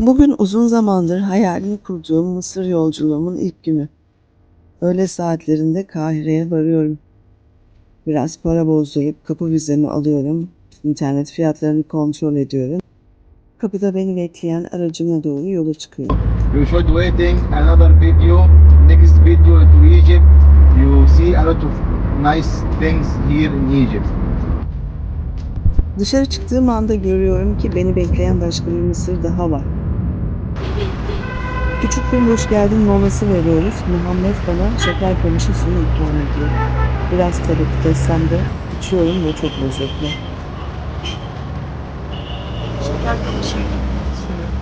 Bugün uzun zamandır hayalini kurduğum Mısır yolculuğumun ilk günü. Öğle saatlerinde Kahire'ye varıyorum. Biraz para bozdurup kapı vizemi alıyorum. İnternet fiyatlarını kontrol ediyorum. Kapıda beni bekleyen aracıma doğru yola çıkıyorum. You should waiting another video. Next video to Egypt. You see a lot of nice things here in Egypt. Dışarı çıktığım anda görüyorum ki beni bekleyen başka bir Mısır daha var. Küçük bir hoş geldin molası veriyoruz. Muhammed bana şeker kamışı suyu ikram ediyor. Biraz tereddüt etsem de içiyorum ve çok lezzetli. Şeker kamışı suyu.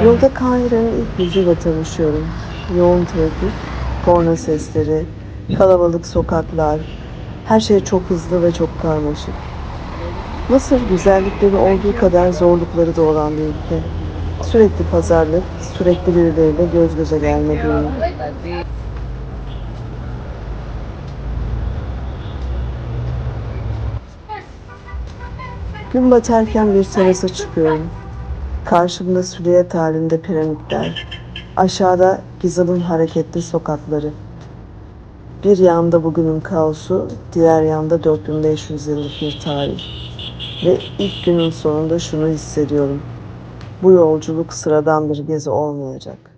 Yolda Kahire'nin ilk yüzüyle tanışıyorum. Yoğun trafik, korna sesleri, kalabalık sokaklar, her şey çok hızlı ve çok karmaşık. Mısır güzellikleri olduğu kadar zorlukları da olan bir ülke. Sürekli pazarlık, sürekli birileriyle göz göze gelme durumu. Gün batarken bir terasa çıkıyorum. Karşımda süliyet halinde piramitler. Aşağıda Gizal'ın hareketli sokakları. Bir yanda bugünün kaosu, diğer yanda 4500 yıllık bir tarih. Ve ilk günün sonunda şunu hissediyorum. Bu yolculuk sıradan bir gezi olmayacak.